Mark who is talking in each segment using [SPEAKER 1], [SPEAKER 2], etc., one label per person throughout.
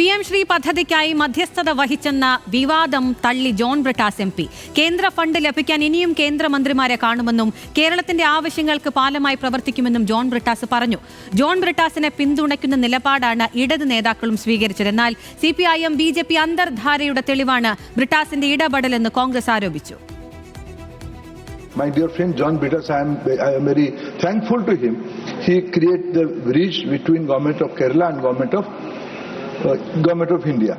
[SPEAKER 1] P M Shri പദ്ധതിക്കായി മധ്യസ്ഥത വഹിച്ചെന്ന വിവാദം തള്ളി ജോൺ ബ്രിട്ടാസ് എം പി. കേന്ദ്ര ഫണ്ട് ലഭിക്കാൻ ഇനിയും കേന്ദ്രമന്ത്രിമാരെ കാണുമെന്നും കേരളത്തിന്റെ ആവശ്യങ്ങൾക്ക് പാലമായി പ്രവർത്തിക്കുമെന്നും ജോൺ ബ്രിട്ടാസ് പറഞ്ഞു. ജോൺ ബ്രിട്ടാസിനെ പിന്തുണയ്ക്കുന്ന നിലപാടാണ് ഇടത് നേതാക്കളും സ്വീകരിച്ചത്. എന്നാൽ C P I M B J P അന്തർധാരയുടെ തെളിവാണ് ബ്രിട്ടാസിന്റെ ഇടപെടലെന്ന് കോൺഗ്രസ് ആരോപിച്ചു.
[SPEAKER 2] My dear friend John Bitters, I am, I am very thankful to him. He created the bridge between government of Kerala and government of uh, of India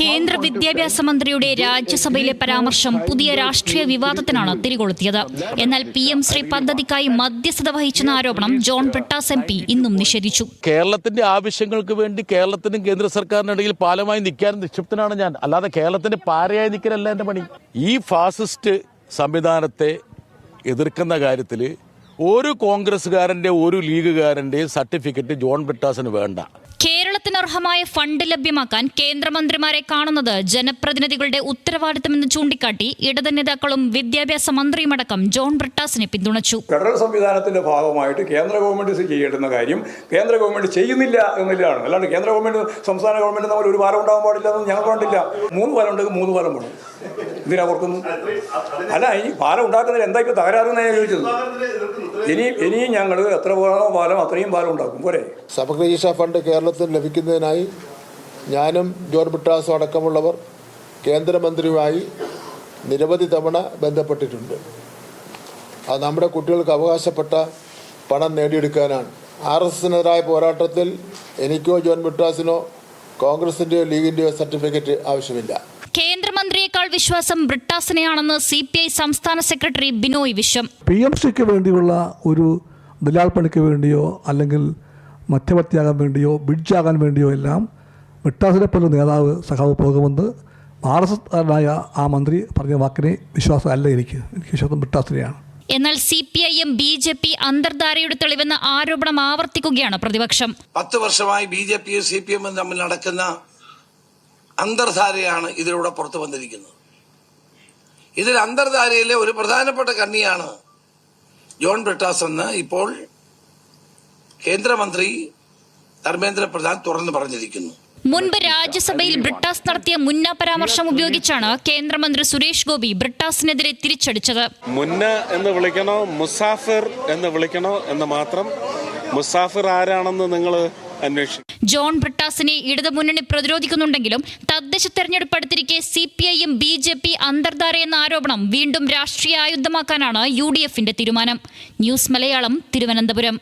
[SPEAKER 3] കേന്ദ്ര വിദ്യാഭ്യാസ മന്ത്രിയുടെ രാജ്യസഭയിലെ പരാമർശം പുതിയ രാഷ്ട്രീയ വിവാദത്തിനാണ് തിരികൊളുത്തിയത്. എന്നാൽ പി എം ശ്രീ പദ്ധതിക്കായി മധ്യസ്ഥത വഹിച്ചെന്ന ആരോപണം ജോൺ ബ്രിട്ടാസ് എം പി ഇന്നും നിഷേധിച്ചു.
[SPEAKER 4] കേരളത്തിന്റെ ആവശ്യങ്ങൾക്ക് വേണ്ടി കേരളത്തിനും കേന്ദ്ര സർക്കാരിനിടയിൽ പാലമായി നിൽക്കാൻ നിക്ഷിപ്തനാണ് ഞാൻ. അല്ലാതെ കേരളത്തിന്റെ പാരയായി നിൽക്കലല്ല എന്റെ പണി. ഈ ഫാസിസ്റ്റ് സംവിധാനത്തെ എതിർക്കുന്ന കാര്യത്തിൽ ഒരു കോൺഗ്രസ്സുകാരന്റെ ഒരു ലീഗുകാരന്റെ സർട്ടിഫിക്കറ്റ് ജോൺ ബ്രിട്ടാസിന് വേണ്ട.
[SPEAKER 3] അർഹമായ ഫണ്ട് ലഭ്യമാക്കാൻ കേന്ദ്രമന്ത്രിമാരെ കാണുന്നത് ജനപ്രതിനിധികളുടെ ഉത്തരവാദിത്തമെന്ന് ചൂണ്ടിക്കാട്ടി ഇടത് നേതാക്കളും വിദ്യാഭ്യാസ മന്ത്രിയുമടക്കം ജോൺ ബ്രിട്ടാസിനെ പിന്തുണച്ചു.
[SPEAKER 5] ഫെഡറൽ സംവിധാനത്തിന്റെ ഭാഗമായിട്ട് കേന്ദ്ര ഗവൺമെന്റ് ചെയ്യേണ്ടുന്ന കാര്യം കേന്ദ്ര ഗവൺമെന്റ് ചെയ്യുന്നില്ല എന്നുള്ളതാണ്. അല്ലാണ്ട് കേന്ദ്ര ഗവൺമെന്റ് സംസ്ഥാന ഗവൺമെന്റ് തമ്മിൽ ഒരു പാലം ഉണ്ടാകാൻ പാടില്ല എന്ന് ഞങ്ങൾ കണ്ടില്ല. മൂന്ന് ഭാരം ഉണ്ടെങ്കിൽ മൂന്ന് ഭാരം വേണം. ഇതിനാ ഓർക്കുന്നു? അല്ല ഈ പാലം ഉണ്ടാക്കുന്നതിൽ എന്താ ഇപ്പോൾ തകരാറെന്ന് ഞാൻ ചോദിച്ചത്? ഇനി ഇനിയും ഞങ്ങൾ എത്ര പോലാണോ പാലം അത്രയും പാലം ഉണ്ടാക്കും പോരെ?
[SPEAKER 6] സമഗ്ര ഫണ്ട് കേരളത്തിൽ ലഭിക്കുന്നതിനായി ഞാനും ജോൺ ബിട്ടാസും അടക്കമുള്ളവർ കേന്ദ്രമന്ത്രിയുമായി നിരവധി തവണ ബന്ധപ്പെട്ടിട്ടുണ്ട്. അത് നമ്മുടെ കുട്ടികൾക്ക് അവകാശപ്പെട്ട പണം നേടിയെടുക്കാനാണ്. ആർ എസ് എസിനെതിരായ പോരാട്ടത്തിൽ എനിക്കോ ജോൺ ബിട്ടാസിനോ കോൺഗ്രസിന്റെയോ ലീഗിന്റെയോ സർട്ടിഫിക്കറ്റ് ആവശ്യമില്ല.
[SPEAKER 3] വിശ്വാസം ബ്രിട്ടാസിനെയാണെന്ന് സി പി ഐ സംസ്ഥാന secretary Binoy Viswam.
[SPEAKER 7] P M സിക്ക് വേണ്ടിയുള്ള ഒരു ദലാൽ പണിക്ക് വേണ്ടിയോ അല്ലെങ്കിൽ മധ്യവർത്തിയാകാൻ വേണ്ടിയോ ബ്രിഡ്ജാകാൻ വേണ്ടിയോ എല്ലാം ബ്രിട്ടാസിനെ പോലെ നേതാവ് സഖാവ് പോകുമെന്ന് ആർ എസ് എസ്കാരനായ ആ മന്ത്രി പറഞ്ഞ വാക്കിനെ വിശ്വാസമല്ല എനിക്ക്. എനിക്ക് വിശ്വാസം ബ്രിട്ടാസിനെയാണ്.
[SPEAKER 3] എന്നാൽ C P I M B J P അന്തർധാരയുടെ തെളിവെന്ന ആരോപണം ആവർത്തിക്കുകയാണ് പ്രതിപക്ഷം.
[SPEAKER 8] പത്ത് വർഷമായി ബി ജെ പിയും സി പി എമ്മും തമ്മിൽ നടക്കുന്ന അന്തർധാരയാണ് ഇതിലൂടെ പുറത്തു വന്നിരിക്കുന്നത്. ഇതിൽ അന്തർധാരയിലെ ഒരു പ്രധാനപ്പെട്ട കണ്ണിയാണ് ജോൺ ബ്രിട്ടാസ് എന്ന് ഇപ്പോൾ കേന്ദ്രമന്ത്രി ധർമ്മേന്ദ്ര പ്രധാൻ തുറന്നു പറഞ്ഞിരിക്കുന്നു.
[SPEAKER 3] മുൻപ് രാജ്യസഭയിൽ ബ്രിട്ടാസ് നടത്തിയ മുന്ന പരാമർശം ഉപയോഗിച്ചാണ് കേന്ദ്രമന്ത്രി സുരേഷ് ഗോപി ബ്രിട്ടാസിനെതിരെ തിരിച്ചടിച്ചത്.
[SPEAKER 9] മുന്ന എന്ന് വിളിക്കണോ മുസാഫിർ എന്ന് വിളിക്കണോ എന്ന് മാത്രം. മുസാഫിർ ആരാണെന്ന് നിങ്ങൾ അന്വേഷിക്കും
[SPEAKER 3] ജോൺ ബ്രിട്ടാസിനെ ഇടതുമുന്നണി പ്രതിരോധിക്കുന്നുണ്ടെങ്കിലും തദ്ദേശ തെരഞ്ഞെടുപ്പ് അടുത്തിരിക്കെ C P I M B J P അന്തർധാര എന്ന ആരോപണം വീണ്ടും രാഷ്ട്രീയ ആയുധമാക്കാനാണ് യു ഡി എഫിന്റെ തീരുമാനം. ന്യൂസ് മലയാളം തിരുവനന്തപുരം.